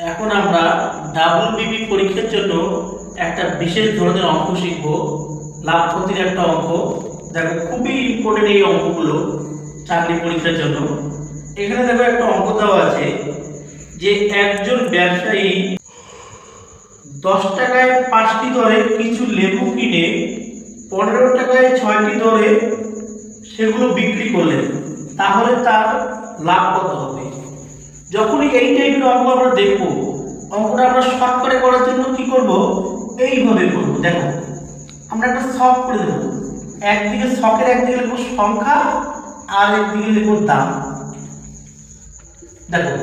এখন আমরা ডাবল বিবি পরীক্ষার জন্য একটা বিশেষ ধরনের অঙ্ক শিখব। লাভ ক্ষতির একটা অঙ্ক। দেখো, খুবই ইম্পর্টেন্ট এই অঙ্কগুলো চাকরি পরীক্ষার জন্য। এখানে দেখো একটা অঙ্ক দেওয়া আছে যে একজন ব্যবসায়ী দশ টাকায় পাঁচটি দরে কিছু লেবু কিনে পনেরো টাকায় ছয়টি দরে সেগুলো বিক্রি করলেন। তাহলে তার লাভ কত হবে? যখনই এই টাইপের অঙ্ক আমরা দেখব, অঙ্কটা আমরা শর্ট করে করার জন্য কি করব? এইভাবে করব। দেখো, আমরা একটা শখ করে দেবো। একদিকে শখের একদিকে লিখব সংখ্যা, আর একদিকে লিখব দাম। দেখো,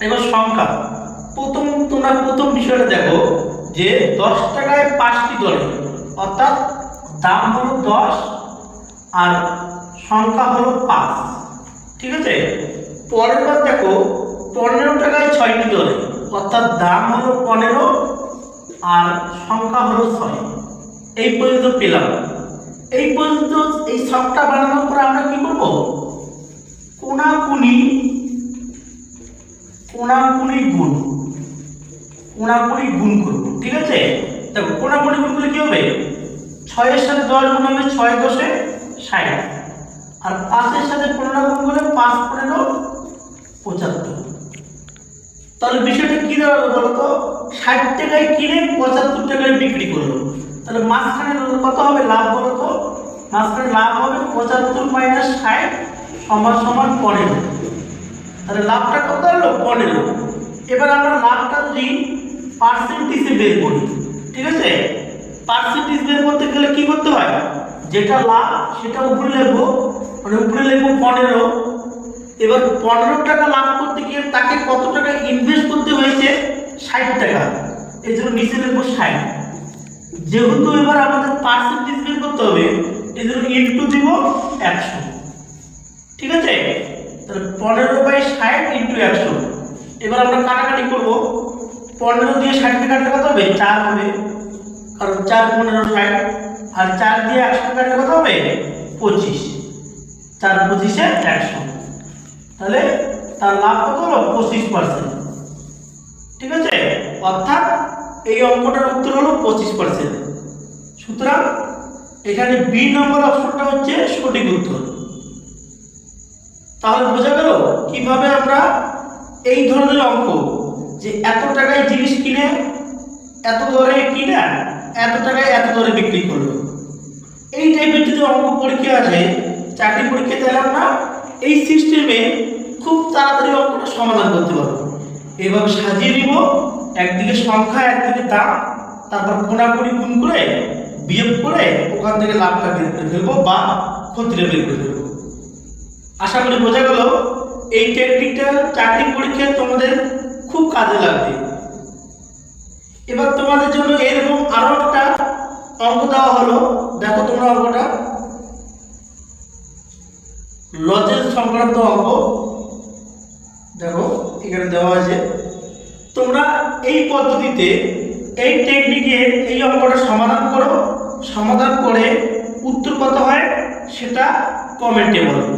এবার সংখ্যা। প্রথম, তোমরা প্রথম বিষয়টা দেখো যে দশ টাকায় পাঁচটি দরে অর্থাৎ দাম হলো দশ আর সংখ্যা হলো পাঁচ। ঠিক আছে? পরের বার দেখো, পনেরো টাকায় ছয়টি দরে অর্থাৎ দাম হলো পনেরো আর সংখ্যা হলো ছয়। এই পর্যন্ত পেলাম। এই পর্যন্ত এই সবটা বানানোর পর আমরা কি করব? কোনাকুনি কোনাকুনি গুণ কোনাকুনি গুণ করব। ঠিক আছে? দেখো, কোনাকুনি গুণ করলে কি হবে? ছয়ের সাথে দশ গুণ হবে ছয় দশে ষাট। আর পাঁচের সাথে পনেরো গুণ করলে পাঁচ পনেরো পঁচাত্তর। তাহলে বিষয়টা কি দাঁড়াল বলো তো? ষাট টাকায় কিনে পঁচাত্তর টাকায় বিক্রি করল। তাহলে মাঝখানে কত হবে লাভ বলো তো? মাঝখানে লাভ হবে পঁচাত্তর মাইনাস ষাট সমান সমান পনেরো। তাহলে লাভটা কত হলো পনেরো। এবার আমরা লাভটা যদি পার্সেন্টেজে বের করি, ঠিক আছে? পার্সেন্টেজ বের করতে গেলে কি করতে হয়? যেটা লাভ সেটা উপরে লিখব। মানে উপরে লিখব পনেরো এবার পনেরো টাকা লাভ করতে গিয়ে তাকে কত টাকা ইনভেস্ট করতে হয়েছে? ষাট টাকা। এই জন্য নিচে লিখব ষাট। যেহেতু এবার আমাদের পার্সেন্টেজ বের করতে হবে এই জন্য ইন্টু দিব একশো। ঠিক আছে? তাহলে পনেরো বাই ষাট ইন্টু একশো। এবার আমরা কাটাকাটি করব। পনেরো দিয়ে ষাটকে কাটলে কত হবে? চার হবে। কারণ চার পনেরো ষাট, আর চার দিয়ে একশো কাটলে কত হবে? পঁচিশ। চার পঁচিশে একশো। তাহলে তার লাভ কত হলো? পঁচিশ পার্সেন্ট ঠিক আছে? অর্থাৎ এই অঙ্কটার উত্তর হলো পঁচিশ পার্সেন্ট সুতরাং এখানে বি নম্বর অপশনটা হচ্ছে সঠিক উত্তর। তাহলে বোঝা গেল কীভাবে আমরা এই ধরনের অঙ্ক, যে এত টাকায় জিনিস কিনে, এত দরে কিনে, এত টাকায় এত দরে বিক্রি করল। এই টাইপের যদি অঙ্ক পরীক্ষা আসে, চাকরি পরীক্ষা তাহলে আমরা এই সিস্টেমে খুব তাড়াতাড়ি অঙ্কটা সমাধান করতে পারব। এভাবে সাজিয়ে নিব একদিকে সংখ্যা, একদিকে দাম, তারপর কোনাকুনি গুণ করে, বিয়োগ করে ওখান থেকে লাভটা বের করে ফেলব বা ক্ষতিটা বের করে ফেলব। আশা করি বোঝা গেল, এই টেকনিকটা চাকরি পরীক্ষায় তোমাদের খুব কাজে লাগবে। এবার তোমাদের জন্য এরকম আরও একটা অঙ্ক দেওয়া হলো। দেখো তোমরা অঙ্কটা। লজের সংক্রান্ত অঙ্ক। দেখো, এখানে দেওয়া আছে। তোমরা এই পদ্ধতিতে এই টেকনিকে এই অঙ্কটা সমাধান করো। সমাধান করে উত্তর কত হয়? সেটা কমেন্টে বলো।